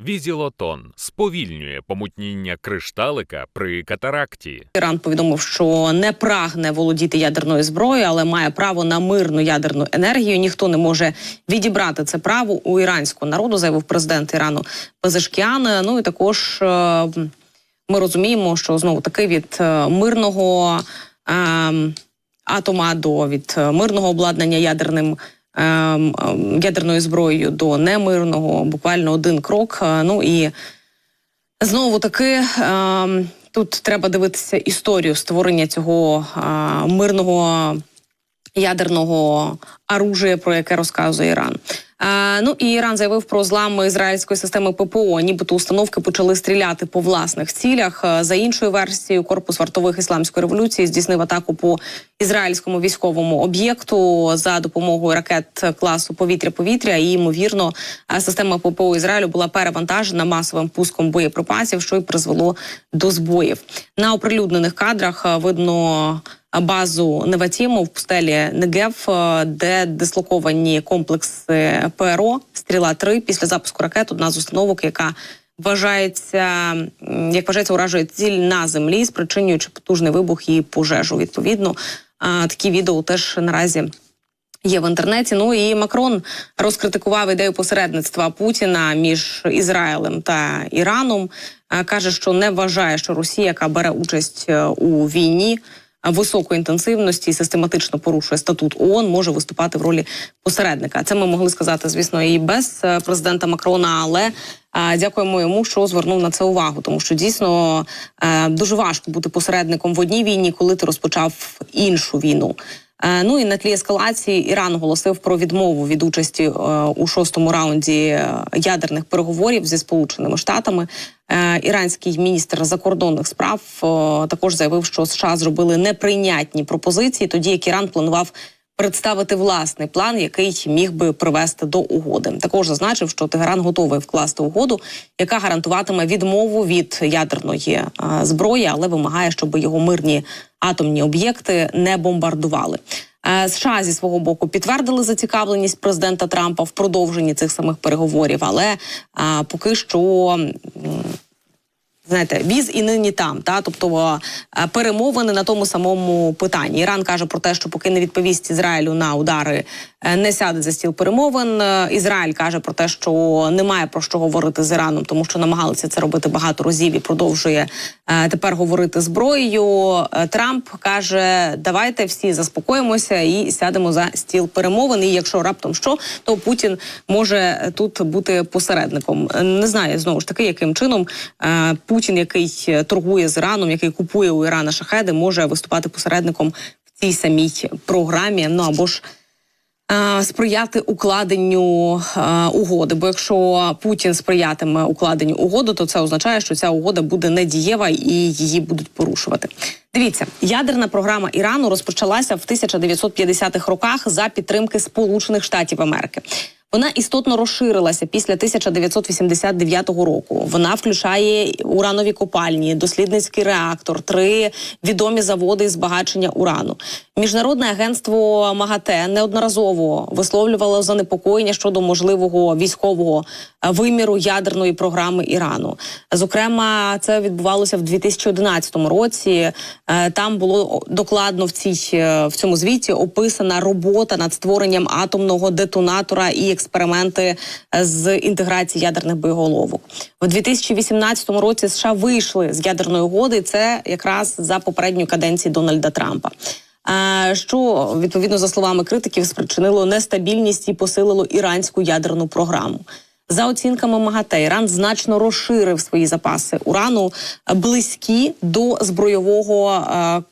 Візілотон сповільнює помутніння кришталика при катаракті. Іран повідомив, що не прагне володіти ядерною зброєю, але має право на мирну ядерну енергію. Ніхто не може відібрати це право у іранського народу, заявив президент Ірану Пезешкіан. Ну і також е, ми розуміємо, що знову таки від е, мирного е, атома до від е, мирного обладнання ядерним. Ем, ем, Ядерною зброєю до немирного, буквально один крок. Е, Ну і Знову таки ем, тут треба дивитися історію створення цього а, мирного ядерного оружия, про яке розказує Іран. Е, ну і Іран заявив про злам ізраїльської системи ППО. Нібито установки почали стріляти по власних цілях. За іншою версією, корпус вартових ісламської революції здійснив атаку по ізраїльському військовому об'єкту за допомогою ракет класу повітря-повітря. І ймовірно, система ППО Ізраїлю була перевантажена масовим пуском боєприпасів, що й призвело до збоїв. На оприлюднених кадрах видно базу Неватіму в пустелі Негев, е, де дислоковані комплекси ПРО Стріла 3 після запуску ракет. Одна з установок, яка вважається, як вважається, уражує ціль на землі, спричинюючи потужний вибух і пожежу. Відповідно, такі відео теж наразі. Є в інтернеті. Ну і Макрон розкритикував ідею посередництва Путіна між Ізраїлем та Іраном. Е, каже, що не вважає, що Росія, яка бере участь е, у війні високої інтенсивності і систематично порушує статут ООН, може виступати в ролі посередника. Це ми могли сказати, звісно, і без е, президента Макрона, але е, дякуємо йому, що звернув на це увагу, тому що дійсно е, дуже важко бути посередником в одній війні, коли ти розпочав іншу війну. Е, Ну і на тлі ескалації Іран оголосив про відмову від участі е, у шостому раунді е, ядерних переговорів зі Сполученими Штатами. Іранський міністр закордонних справ також заявив, що США зробили неприйнятні пропозиції, тоді як Іран планував представити власний план, який міг би привести до угоди. Також зазначив, що Тегеран готовий вкласти угоду, яка гарантуватиме відмову від ядерної е, зброї, але вимагає, щоб його мирні атомні об'єкти не бомбардували. Е, США зі свого боку підтвердили зацікавленість президента Трампа в продовженні цих самих переговорів, але е, поки що. Знаєте, віз і нині там, та тобто е, перемовини на тому самому питанні. Іран каже про те, що поки не відповість Ізраїлю на удари, е, не сяде за стіл перемовин. Е, Ізраїль каже про те, що немає про що говорити з Іраном, тому що намагалися це робити багато разів і продовжує тепер говорити зброєю. Трамп каже: давайте всі заспокоїмося і сядемо за стіл перемовин. І якщо раптом що, то Путін може тут бути посередником. Не знаю знову ж таки, яким чином Путін, який е, торгує з Іраном, який купує у Ірана шахеди, може виступати посередником в цій самій програмі. Ну або ж. е, Сприяти укладенню е, угоди, бо якщо Путін сприятиме укладенню угоди, то це означає, що ця угода буде недієва і її будуть порушувати. Дивіться, ядерна програма Ірану розпочалася в 1950-х роках за підтримки Сполучених Штатів Америки. Вона істотно розширилася після 1989 року. Вона включає уранові копальні, дослідницький реактор, три відомі заводи збагачення урану. Міжнародне агентство МАГАТЕ неодноразово висловлювало занепокоєння щодо можливого військового е, виміру ядерної програми Ірану. Зокрема, це відбувалося в 2011 році. Е, Там було докладно в цій е, в цьому звіті описана робота над створенням атомного детонатора і експерименти з інтеграції ядерних боєголовок. В 2018 році США вийшли з ядерної угоди. Це якраз за попередню каденцію Дональда Трампа. Що відповідно за словами критиків спричинило нестабільність і посилило іранську ядерну програму. За оцінками МАГАТЕ, Іран значно розширив свої запаси урану е, близькі до збройового е,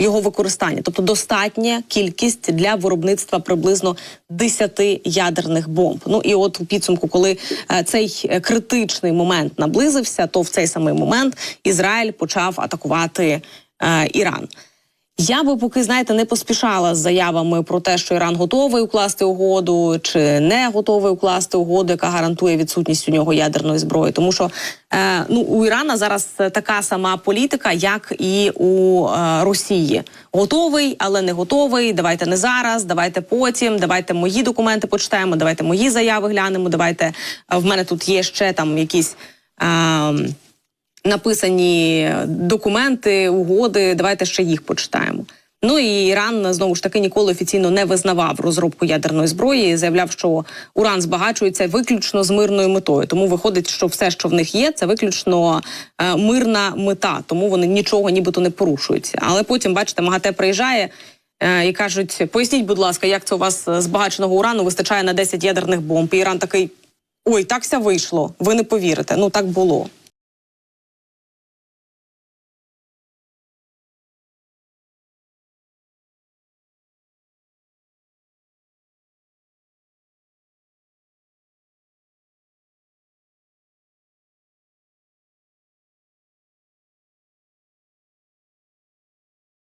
його використання, тобто достатня кількість для виробництва приблизно 10 ядерних бомб. Ну і от у підсумку, коли е, цей критичний момент наблизився, то в цей самий момент Ізраїль почав атакувати Іран. Я би поки знаєте не поспішала з заявами про те, що Іран готовий укласти угоду чи не готовий укласти угоду, яка гарантує відсутність у нього ядерної зброї. Тому що е, ну у Ірана зараз така сама політика, як і у е, Росії. Готовий, але не готовий. Давайте не зараз, давайте потім. Давайте мої документи почитаємо. Давайте мої заяви глянемо. Давайте е, в мене тут є ще там якісь. Е, написані документи, угоди. Давайте ще їх почитаємо. Ну і Іран знову ж таки ніколи офіційно не визнавав розробку ядерної зброї. Заявляв, що уран збагачується виключно з мирною метою. Тому виходить, що все, що в них є, це виключно е, мирна мета. Тому вони нічого нібито не порушують. Але потім, бачите, МАГАТЕ приїжджає. е, І кажуть, поясніть, будь ласка, як це у вас е, збагаченого урану вистачає на 10 ядерних бомб. І Іран такий: ой, такся вийшло. Ви не повірите. Ну так було.